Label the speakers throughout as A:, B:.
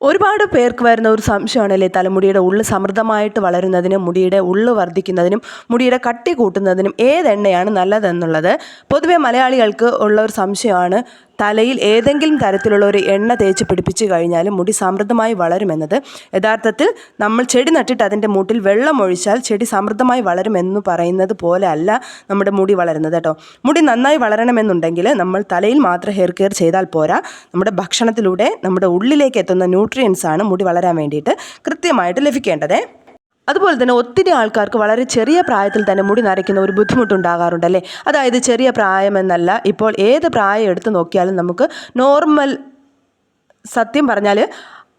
A: ഒരുപാട് പേർക്ക് വരുന്ന ഒരു സംശയമാണല്ലേ തലമുടിയുടെ ഉള്ളു സമൃദ്ധമായിട്ട് വളരുന്നതിനും മുടിയുടെ ഉള്ളു വർദ്ധിക്കുന്നതിനും മുടിയുടെ കട്ടി കൂട്ടുന്നതിനും ഏതെണ്ണയാണ് നല്ലതെന്നുള്ളത്? പൊതുവെ മലയാളികൾക്ക് ഉള്ള ഒരു സംശയമാണ് തലയിൽ ഏതെങ്കിലും തരത്തിലുള്ള ഒരു എണ്ണ തേച്ച് പിടിപ്പിച്ച് കഴിഞ്ഞാൽ മുടി സമൃദ്ധമായി വളരുമെന്നത്. യഥാർത്ഥത്തിൽ നമ്മൾ ചെടി നട്ടിട്ട് അതിന്റെ മൂട്ടിൽ വെള്ളം ഒഴിച്ചാൽ ചെടി സമൃദ്ധമായി വളരുമെന്ന് പറയുന്നത് പോലെ അല്ല നമ്മുടെ മുടി വളരുന്നത് കേട്ടോ. മുടി നന്നായി വളരണമെന്നുണ്ടെങ്കിൽ നമ്മൾ തലയിൽ മാത്രം ഹെയർ കെയർ ചെയ്താൽ പോരാ. നമ്മുടെ ഭക്ഷണത്തിലൂടെ നമ്മുടെ ഉള്ളിലേക്ക് എത്തുന്ന ന്യൂട്രിയൻസ് ആണ് മുടി വളരാൻ വേണ്ടിയിട്ട് കൃത്യമായിട്ട് ലഭിക്കേണ്ടത്. അതുപോലെ തന്നെ ഒത്തിരി ആൾക്കാർക്ക് വളരെ ചെറിയ പ്രായത്തിൽ തന്നെ മുടി നരയ്ക്കുന്ന ഒരു ബുദ്ധിമുട്ടുണ്ടാകാറുണ്ടല്ലേ അതായത് ചെറിയ പ്രായമെന്നല്ല ഇപ്പോൾ ഏത് പ്രായം എടുത്ത് നോക്കിയാലും നമുക്ക് നോർമൽ സത്യം പറഞ്ഞാൽ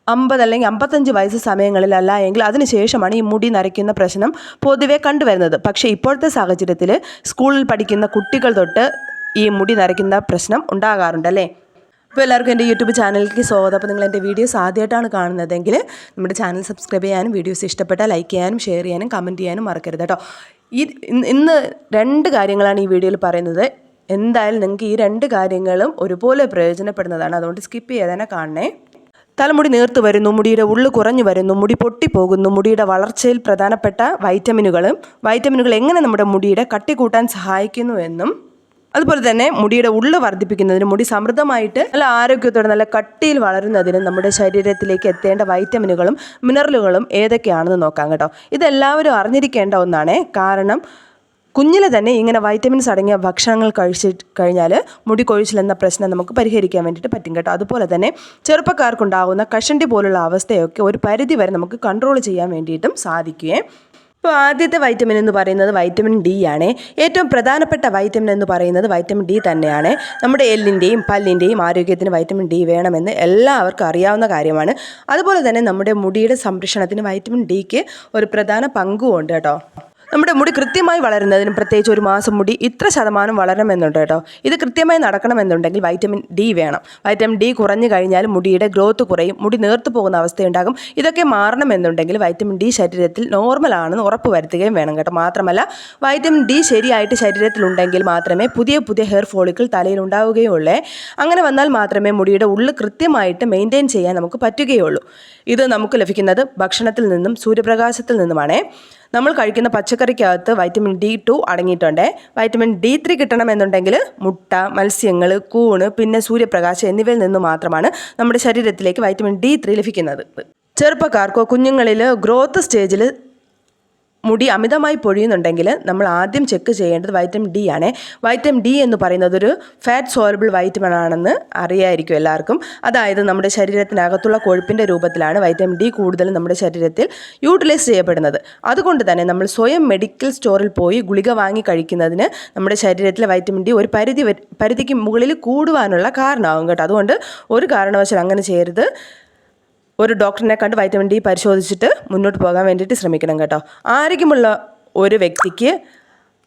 A: അമ്പത് അല്ലെങ്കിൽ അമ്പത്തഞ്ച് വയസ്സ് സമയങ്ങളിലല്ല എങ്കിൽ അതിനുശേഷമാണ് ഈ മുടി നരയ്ക്കുന്ന പ്രശ്നം പൊതുവെ കണ്ടുവരുന്നത്. പക്ഷേ ഇപ്പോഴത്തെ സാഹചര്യത്തിൽ സ്കൂളിൽ പഠിക്കുന്ന കുട്ടികൾ തൊട്ട് ഈ മുടി നരയ്ക്കുന്ന പ്രശ്നം ഉണ്ടാകാറുണ്ടല്ലേ അപ്പോൾ എല്ലാവർക്കും എന്റെ യൂട്യൂബ് ചാനലിലേക്ക് സ്വാഗതം. അപ്പോൾ നിങ്ങൾ എന്റെ വീഡിയോസ് ആദ്യമായിട്ടാണ് കാണുന്നതെങ്കിൽ നമ്മുടെ ചാനൽ സബ്സ്ക്രൈബ് ചെയ്യാനും വീഡിയോസ് ഇഷ്ടപ്പെട്ടാൽ ലൈക്ക് ചെയ്യാനും ഷെയർ ചെയ്യാനും കമന്റ് ചെയ്യാനും മറക്കരുത് കേട്ടോ. ഈ ഇന്ന് രണ്ട് കാര്യങ്ങളാണ് ഈ വീഡിയോയിൽ പറയുന്നത്. എന്തായാലും നിങ്ങൾക്ക് ഈ രണ്ട് കാര്യങ്ങളും ഒരുപോലെ പ്രയോജനപ്പെടുന്നതാണ്. അതുകൊണ്ട് സ്കിപ്പ് ചെയ്യാതെ കാണണേ. തലമുടി നേർത്ത് വരുന്നു മുടിയുടെ ഉള്ളു കുറഞ്ഞു വരുന്നു മുടി പൊട്ടിപ്പോകുന്നു മുടിയുടെ വളർച്ചയിൽ പ്രധാനപ്പെട്ട വൈറ്റമിനുകളും വൈറ്റമിനുകൾ എങ്ങനെ നമ്മുടെ മുടിയുടെ കട്ടി കൂട്ടാൻ സഹായിക്കുന്നു എന്നും അതുപോലെ തന്നെ മുടിയുടെ ഉള്ള് വർദ്ധിപ്പിക്കുന്നതിന് മുടി സമൃദ്ധമായിട്ട് നല്ല ആരോഗ്യത്തോടെ നല്ല കട്ടിയിൽ വളരുന്നതിന് നമ്മുടെ ശരീരത്തിലേക്ക് എത്തേണ്ട വൈറ്റമിനുകളും മിനറലുകളും ഏതൊക്കെയാണെന്ന് നോക്കാം കേട്ടോ. ഇതെല്ലാവരും അറിഞ്ഞിരിക്കേണ്ട ഒന്നാണ്. കാരണം കുഞ്ഞിലെ തന്നെ ഇങ്ങനെ വൈറ്റമിൻസ് അടങ്ങിയ ഭക്ഷണങ്ങൾ കഴിച്ച് കഴിഞ്ഞാൽ മുടി കൊഴിച്ചിൽ എന്ന പ്രശ്നം നമുക്ക് പരിഹരിക്കാൻ വേണ്ടിയിട്ട് പറ്റും കേട്ടോ. അതുപോലെ തന്നെ ചെറുപ്പക്കാർക്കുണ്ടാകുന്ന കഷണ്ടി പോലുള്ള അവസ്ഥയൊക്കെ ഒരു പരിധി വരെ നമുക്ക് കൺട്രോൾ ചെയ്യാൻ വേണ്ടിയിട്ടും സാധിക്കുകയും ഇപ്പോൾ ആദ്യത്തെ വൈറ്റമിൻ എന്ന് പറയുന്നത് വൈറ്റമിൻ ഡി ആണ്. ഏറ്റവും പ്രധാനപ്പെട്ട വൈറ്റമിൻ എന്ന് പറയുന്നത് വൈറ്റമിൻ ഡി തന്നെയാണ്. നമ്മുടെ എല്ലിന്റെയും പല്ലിന്റെയും ആരോഗ്യത്തിന് വൈറ്റമിൻ ഡി വേണമെന്ന് എല്ലാവർക്കും അറിയാവുന്ന കാര്യമാണ്. അതുപോലെ തന്നെ നമ്മുടെ മുടിയുടെ സംരക്ഷണത്തിന് വൈറ്റമിൻ ഡിക്ക് ഒരു പ്രധാന പങ്കുമുണ്ട് കേട്ടോ. നമ്മുടെ മുടി കൃത്യമായി വളരുന്നതിനും പ്രത്യേകിച്ച് ഒരു മാസം മുടി ഇത്ര ശതമാനം വളരണമെന്നുണ്ട് കേട്ടോ. ഇത് കൃത്യമായി നടക്കണമെന്നുണ്ടെങ്കിൽ വൈറ്റമിൻ ഡി വേണം. വൈറ്റമിൻ ഡി കുറഞ്ഞു കഴിഞ്ഞാൽ മുടിയുടെ ഗ്രോത്ത് കുറയും മുടി നേർത്തു പോകുന്ന അവസ്ഥയുണ്ടാകും. ഇതൊക്കെ മാറണമെന്നുണ്ടെങ്കിൽ വൈറ്റമിൻ ഡി ശരീരത്തിൽ നോർമൽ ആണെന്ന് ഉറപ്പ് വരുത്തുകയും വേണം കേട്ടോ. മാത്രമല്ല വൈറ്റമിൻ ഡി ശരിയായിട്ട് ശരീരത്തിലുണ്ടെങ്കിൽ മാത്രമേ പുതിയ പുതിയ ഹെയർ ഫോളിക്കിൾ തലയിൽ ഉണ്ടാവുകയുള്ളേ. അങ്ങനെ വന്നാൽ മാത്രമേ മുടിയുടെ ഉള്ളിൽ കൃത്യമായിട്ട് മെയിന്റെയിൻ ചെയ്യാൻ നമുക്ക് പറ്റുകയുള്ളൂ. ഇത് നമുക്ക് ലഭിക്കുന്നത് ഭക്ഷണത്തിൽ നിന്നും സൂര്യപ്രകാശത്തിൽ നിന്നുമാണേ. നമ്മൾ കഴിക്കുന്ന പച്ചക്കറിക്കകത്ത് വൈറ്റമിൻ ഡി ടു അടങ്ങിയിട്ടുണ്ട്. വൈറ്റമിൻ ഡി ത്രീ കിട്ടണമെന്നുണ്ടെങ്കിൽ മുട്ട മത്സ്യങ്ങൾ കൂണ് പിന്നെ സൂര്യപ്രകാശം എന്നിവയിൽ നിന്ന് മാത്രമാണ് നമ്മുടെ ശരീരത്തിലേക്ക് വൈറ്റമിൻ ഡി ത്രീ ലഭിക്കുന്നത്. ചെറുപ്പക്കാർക്കോ കുഞ്ഞുങ്ങളിൽ ഗ്രോത്ത് സ്റ്റേജിൽ മുടി അമിതമായി പൊഴിയുന്നുണ്ടെങ്കിൽ നമ്മൾ ആദ്യം ചെക്ക് ചെയ്യേണ്ടത് വൈറ്റമിൻ ഡി ആണ്. വൈറ്റമിൻ ഡി എന്ന് പറയുന്നത് ഒരു ഫാറ്റ് സോലബിൾ വൈറ്റമിൻ ആണെന്ന് അറിയായിരിക്കും എല്ലാവർക്കും. അതായത് നമ്മുടെ ശരീരത്തിനകത്തുള്ള കൊഴുപ്പിന്റെ രൂപത്തിലാണ് വൈറ്റമിൻ ഡി കൂടുതലും നമ്മുടെ ശരീരത്തിൽ യൂട്ടിലൈസ് ചെയ്യപ്പെടുന്നത്. അതുകൊണ്ട് തന്നെ നമ്മൾ സ്വയം മെഡിക്കൽ സ്റ്റോറിൽ പോയി ഗുളിക വാങ്ങി കഴിക്കുന്നതിന് നമ്മുടെ ശരീരത്തിലെ വൈറ്റമിൻ ഡി ഒരു പരിധി പരിധിക്ക് മുകളിൽ കൂടുവാനുള്ള കാരണമാകും കേട്ടോ. അതുകൊണ്ട് ഒരു കാരണവശാലും അങ്ങനെ ചെയ്യരുത്. ഒരു ഡോക്ടറിനെ കണ്ട് വൈറ്റമിൻ ഡി പരിശോധിച്ചിട്ട് മുന്നോട്ട് പോകാൻ വേണ്ടിയിട്ട് ശ്രമിക്കണം കേട്ടോ. ആരോഗ്യമുള്ള ഒരു വ്യക്തിക്ക്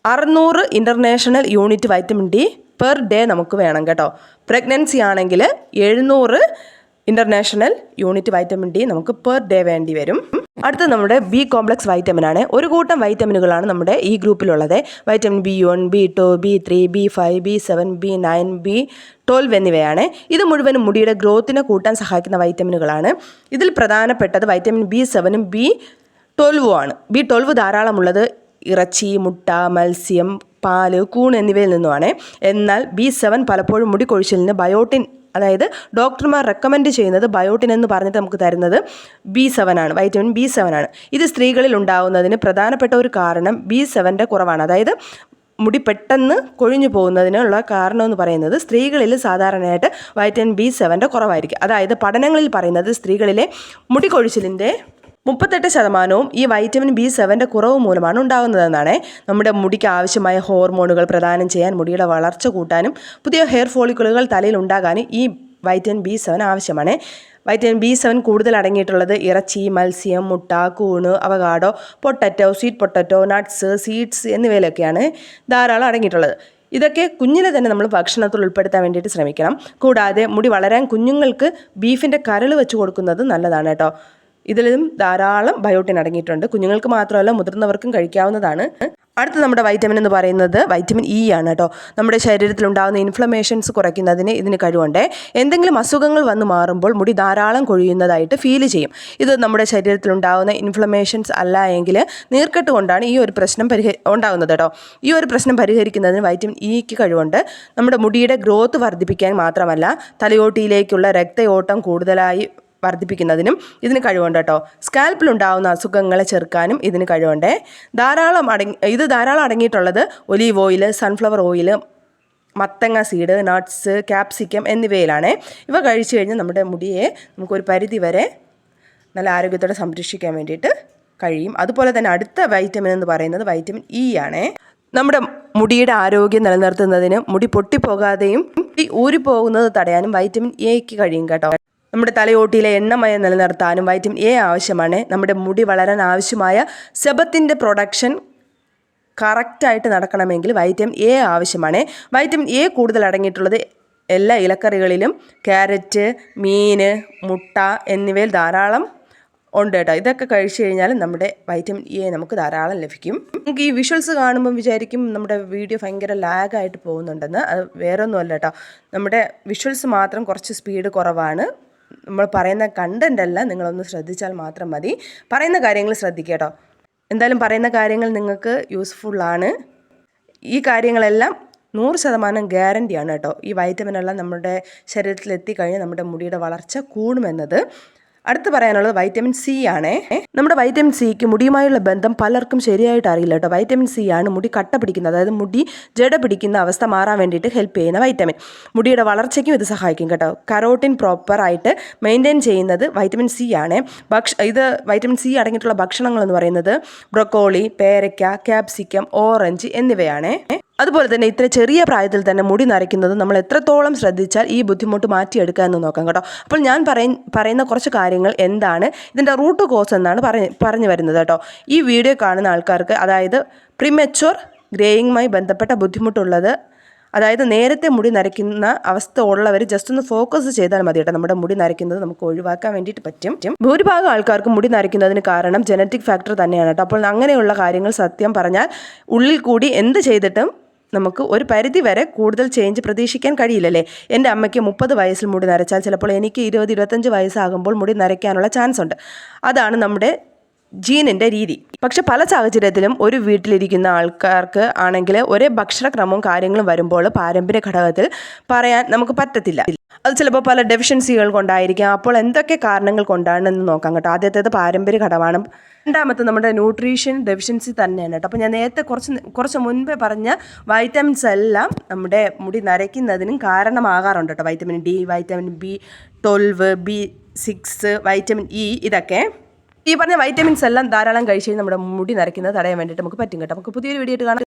A: അറുന്നൂറ് international unit vitamin D per day നമുക്ക് വേണം കേട്ടോ. പ്രഗ്നൻസി ആണെങ്കിൽ എഴുന്നൂറ് ഇന്റർനാഷണൽ യൂണിറ്റ് വൈറ്റമിൻ ഡി നമുക്ക് പെർ ഡേ വേണ്ടി വരും. അടുത്ത നമ്മുടെ ബി കോംപ്ലക്സ് വൈറ്റമിൻ ആണ്. ഒരു കൂട്ടം വൈറ്റമിനുകളാണ് നമ്മുടെ ഈ ഗ്രൂപ്പിലുള്ളത്. Vitamin B one B two B three B five B seven B nine B twelve എന്നിവയാണ്. ഇത് മുഴുവനും മുടിയുടെ ഗ്രോത്തിനെ കൂട്ടാൻ സഹായിക്കുന്ന വൈറ്റമിനുകളാണ് ഇതിൽ പ്രധാനപ്പെട്ടത് വൈറ്റമിൻ ബി സെവനും ബി ട്വൽവും ആണ്. ബി ട്വൽവ് ധാരാളമുള്ളത് ഇറച്ചി മുട്ട മത്സ്യം പാൽ കൂൺ എന്നിവയിൽ നിന്നുമാണ്. എന്നാൽ ബി സെവൻ പലപ്പോഴും മുടി കൊഴിച്ചിലിന് ബയോട്ടിൻ അതായത് ഡോക്ടർമാർ റെക്കമെൻഡ് ചെയ്യുന്നത് ബയോട്ടിൻ എന്ന് പറഞ്ഞിട്ട് നമുക്ക് തരുന്നത് ബി സെവൻ ആണ് വൈറ്റമിൻ ബി സെവൻ ആണ്. ഇത് സ്ത്രീകളിൽ ഉണ്ടാകുന്നതിന് പ്രധാനപ്പെട്ട ഒരു കാരണം ബി സെവന്റെ കുറവാണ്. അതായത് മുടി പെട്ടെന്ന് കൊഴിഞ്ഞു പോകുന്നതിനുള്ള കാരണം എന്ന് പറയുന്നത് സ്ത്രീകളിൽ സാധാരണയായിട്ട് വൈറ്റമിൻ ബി സെവന്റെ കുറവായിരിക്കും. അതായത് പഠനങ്ങളിൽ പറയുന്നത് സ്ത്രീകളിലെ മുടി കൊഴിച്ചിലിന്റെ മുപ്പത്തെട്ട് ശതമാനവും ഈ വൈറ്റമിൻ ബി സെവന്റെ കുറവ് മൂലമാണ് ഉണ്ടാകുന്നതെന്നാണ് നമ്മുടെ മുടിക്ക് ആവശ്യമായ ഹോർമോണുകൾ പ്രദാനം ചെയ്യാൻ മുടിയുടെ വളർച്ച കൂട്ടാനും പുതിയ ഹെയർ ഫോളിക്കിളുകൾ തലയിൽ ഉണ്ടാകാനും ഈ വൈറ്റമിൻ ബി സെവൻ ആവശ്യമാണ്. വൈറ്റമിൻ ബി സെവൻ കൂടുതൽ അടങ്ങിയിട്ടുള്ളത് ഇറച്ചി മത്സ്യം മുട്ട കൂണ് avocado potato sweet potato nuts seeds എന്നിവയിലൊക്കെയാണ് ധാരാളം അടങ്ങിയിട്ടുള്ളത്. ഇതൊക്കെ കുഞ്ഞിനെ തന്നെ നമ്മൾ ഭക്ഷണത്തിൽ ഉൾപ്പെടുത്താൻ വേണ്ടിയിട്ട് ശ്രമിക്കണം. കൂടാതെ മുടി വളരാൻ കുഞ്ഞുങ്ങൾക്ക് ബീഫിന്റെ കരൾ വെച്ച് കൊടുക്കുന്നത് നല്ലതാണ് കേട്ടോ. ഇതിലും ധാരാളം ബയോട്ടിൻ അടങ്ങിയിട്ടുണ്ട്. കുഞ്ഞുങ്ങൾക്ക് മാത്രമല്ല മുതിർന്നവർക്കും കഴിക്കാവുന്നതാണ്. അടുത്ത നമ്മുടെ വൈറ്റമിൻ എന്ന് പറയുന്നത് വൈറ്റമിൻ ഇ ആണ് കേട്ടോ. നമ്മുടെ ശരീരത്തിൽ ഉണ്ടാകുന്ന ഇൻഫ്ലമേഷൻസ് കുറയ്ക്കുന്നതിന് ഇതിന് കഴിവുണ്ട്. എന്തെങ്കിലും അസുഖങ്ങൾ വന്ന് മാറുമ്പോൾ മുടി ധാരാളം കൊഴിയുന്നതായിട്ട് ഫീൽ ചെയ്യും. ഇത് നമ്മുടെ ശരീരത്തിൽ ഉണ്ടാകുന്ന ഇൻഫ്ലമേഷൻസ് അല്ല എങ്കിൽ നീർക്കെട്ട് കൊണ്ടാണ് ഈ ഒരു പ്രശ്നം പരിഹ ഉണ്ടാകുന്നത് കേട്ടോ. ഈ ഒരു പ്രശ്നം പരിഹരിക്കുന്നതിന് വൈറ്റമിൻ ഇക്ക് കഴിവുണ്ട്. നമ്മുടെ മുടിയുടെ ഗ്രോത്ത് വർദ്ധിപ്പിക്കാൻ മാത്രമല്ല തലയോട്ടിയിലേക്കുള്ള രക്തയോട്ടം കൂടുതലായി വർദ്ധിപ്പിക്കുന്നതിനും ഇതിന് കഴിവുണ്ട് കേട്ടോ. സ്കാൽപ്പിലുണ്ടാകുന്ന അസുഖങ്ങളെ ചെറുക്കാനും ഇതിന് കഴിവുണ്ട്. ധാരാളം അടങ്ങി ഇത് ധാരാളം അടങ്ങിയിട്ടുള്ളത് ഒലീവ് ഓയിൽ സൺഫ്ലവർ ഓയിൽ മത്തങ്ങ സീഡ് നട്ട്സ് ക്യാപ്സിക്കം എന്നിവയിലാണ്. ഇവ കഴിച്ചു കഴിഞ്ഞാൽ നമ്മുടെ മുടിയെ നമുക്കൊരു പരിധി വരെ നല്ല ആരോഗ്യത്തോടെ സംരക്ഷിക്കാൻ വേണ്ടിയിട്ട് കഴിയും. അതുപോലെ തന്നെ അടുത്ത വൈറ്റമിൻ എന്ന് പറയുന്നത് വൈറ്റമിൻ ഇ ആണ്. നമ്മുടെ മുടിയുടെ ആരോഗ്യം നിലനിർത്തുന്നതിന് മുടി പൊട്ടിപ്പോകാതെയും മുടി ഊരിപ്പോകുന്നത് തടയാനും വൈറ്റമിൻ എക്ക് കഴിയും കേട്ടോ. നമ്മുടെ തലയോട്ടിയിലെ എണ്ണമയം നിലനിർത്താനും വൈറ്റമിൻ എ ആവശ്യമാണ്. നമ്മുടെ മുടി വളരാൻ ആവശ്യമായ സെബത്തിന്റെ പ്രൊഡക്ഷൻ കറക്റ്റായിട്ട് നടക്കണമെങ്കിൽ വൈറ്റമിൻ എ ആവശ്യമാണ്. വൈറ്റമിൻ എ കൂടുതൽ അടങ്ങിയിട്ടുള്ളത് എല്ലാ ഇലക്കറികളിലും ക്യാരറ്റ് മീൻ മുട്ട എന്നിവയിൽ ധാരാളം ഉണ്ട് കേട്ടോ. ഇതൊക്കെ കഴിച്ചു കഴിഞ്ഞാൽ നമ്മുടെ വൈറ്റമിൻ എ നമുക്ക് ധാരാളം ലഭിക്കും. നമുക്ക് ഈ വിഷ്വൽസ് കാണുമ്പോൾ വിചാരിക്കും നമ്മുടെ വീഡിയോ ഭയങ്കര ലാഗായിട്ട് പോകുന്നുണ്ടെന്ന്. അത് വേറൊന്നുമല്ല കേട്ടോ. നമ്മുടെ വിഷ്വൽസ് മാത്രം കുറച്ച് സ്പീഡ് കുറവാണ്. നമ്മൾ പറയുന്ന കണ്ടന്റ് അല്ല നിങ്ങളൊന്ന് ശ്രദ്ധിച്ചാൽ മാത്രം മതി. പറയുന്ന കാര്യങ്ങൾ ശ്രദ്ധിക്കുക കേട്ടോ. എന്തായാലും പറയുന്ന കാര്യങ്ങൾ നിങ്ങൾക്ക് യൂസ്ഫുള്ളാണ് ഈ കാര്യങ്ങളെല്ലാം നൂറ് ശതമാനം ഗ്യാരന്റിയാണ് കേട്ടോ. ഈ വൈറ്റമിൻ എല്ലാം നമ്മുടെ ശരീരത്തിൽ എത്തിക്കഴിഞ്ഞാൽ നമ്മുടെ മുടിയുടെ വളർച്ച കൂടുമെന്നത്. അടുത്ത് പറയാനുള്ളത് വൈറ്റമിൻ സി ആണേ. നമ്മുടെ വൈറ്റമിൻ സിക്ക് മുടിയുമായുള്ള ബന്ധം പലർക്കും ശരിയായിട്ട് അറിയില്ല കേട്ടോ. വൈറ്റമിൻ സി ആണ് മുടി കട്ട പിടിക്കുന്നത് അതായത് മുടി ജട പിടിക്കുന്ന അവസ്ഥ മാറാൻ വേണ്ടിയിട്ട് ഹെൽപ്പ് ചെയ്യുന്ന വൈറ്റമിൻ മുടിയുടെ വളർച്ചയ്ക്കും ഇത് സഹായിക്കും കേട്ടോ. കരോട്ടിൻ പ്രോപ്പറായിട്ട് മെയിന്റെയിൻ ചെയ്യുന്നത് വൈറ്റമിൻ സി ആണ്. ഭക്ഷ ഇത് വൈറ്റമിൻ സി അടങ്ങിയിട്ടുള്ള ഭക്ഷണങ്ങൾ എന്ന് പറയുന്നത് ബ്രൊക്കോളി പേരയ്ക്ക ക്യാപ്സിക്കം ഓറഞ്ച് എന്നിവയാണ്. അതുപോലെ തന്നെ ഇത്ര ചെറിയ പ്രായത്തിൽ തന്നെ മുടി നരയ്ക്കുന്നത് നമ്മൾ എത്രത്തോളം ശ്രദ്ധിച്ചാൽ ഈ ബുദ്ധിമുട്ട് മാറ്റിയെടുക്കുക എന്ന് നോക്കാം കേട്ടോ. അപ്പോൾ ഞാൻ പറയ പറയുന്ന കുറച്ച് കാര്യങ്ങൾ എന്താണ് ഇതിന്റെ റൂട്ട് കോസ് എന്നാണ് പറഞ്ഞ് പറഞ്ഞു വരുന്നത് കേട്ടോ. ഈ വീഡിയോ കാണുന്ന ആൾക്കാർക്ക് അതായത് പ്രിമച്വർ ഗ്രേയിങ്ങുമായി ബന്ധപ്പെട്ട ബുദ്ധിമുട്ടുള്ളത് അതായത് നേരത്തെ മുടി നരയ്ക്കുന്ന അവസ്ഥ ഉള്ളവർ ജസ്റ്റ് ഒന്ന് ഫോക്കസ് ചെയ്താൽ മതി കേട്ടോ. നമ്മുടെ മുടി നരയ്ക്കുന്നത് നമുക്ക് ഒഴിവാക്കാൻ വേണ്ടിയിട്ട് പറ്റും. ഭൂരിഭാഗം ആൾക്കാർക്ക് മുടി നരയ്ക്കുന്നതിന് കാരണം ജനറ്റിക് ഫാക്ടർ തന്നെയാണ് കേട്ടോ. അപ്പോൾ അങ്ങനെയുള്ള കാര്യങ്ങൾ സത്യം പറഞ്ഞാൽ ഉള്ളിൽ കൂടി എന്ത് ചെയ്തിട്ടും നമുക്ക് ഒരു പരിധി വരെ കൂടുതൽ ചേഞ്ച് പ്രതീക്ഷിക്കാൻ കഴിയില്ലല്ലേ? എന്റെ അമ്മയ്ക്ക് മുപ്പത് വയസ്സിൽ മുടി നരച്ചാൽ ചിലപ്പോൾ എനിക്ക് ഇരുപത് ഇരുപത്തഞ്ച് വയസ്സാകുമ്പോൾ മുടി നരയ്ക്കാനുള്ള ചാൻസ് ഉണ്ട്. അതാണ് നമ്മുടെ ജീനിന്റെ രീതി. പക്ഷെ പല സാഹചര്യത്തിലും ഒരു വീട്ടിലിരിക്കുന്ന ആൾക്കാർക്ക് ആണെങ്കിൽ ഒരേ ഭക്ഷണക്രമവും കാര്യങ്ങളും വരുമ്പോൾ പാരമ്പര്യ ഘടകത്തിൽ പറയാൻ നമുക്ക് പറ്റത്തില്ല. അത് ചിലപ്പോൾ പല ഡെഫിഷ്യൻസികൾ കൊണ്ടായിരിക്കാം. അപ്പോൾ എന്തൊക്കെ കാരണങ്ങൾ കൊണ്ടാണെന്ന് നോക്കാം കേട്ടോ. ആദ്യത്തേത് പാരമ്പര്യ ഘടമാണ് രണ്ടാമത്തെ നമ്മുടെ ന്യൂട്രീഷൻ ഡെഫിഷ്യൻസി തന്നെയാണ് കേട്ടോ. അപ്പോൾ ഞാൻ നേരത്തെ കുറച്ച് കുറച്ച് മുൻപേ പറഞ്ഞ വൈറ്റമിൻസ് എല്ലാം നമ്മുടെ മുടി നരയ്ക്കുന്നതിനും കാരണമാകാറുണ്ട് കേട്ടോ. Vitamin D vitamin B twelve B six vitamin E ഇതൊക്കെ. ഈ പറഞ്ഞ വൈറ്റമിൻസ് എല്ലാം ധാരാളം കഴിച്ച് നമ്മുടെ മുടി നരയ്ക്കുന്നത് തടയാൻ വേണ്ടിയിട്ട് നമുക്ക് പറ്റും കേട്ടോ. നമുക്ക് പുതിയൊരു വീഡിയോ കാണാം.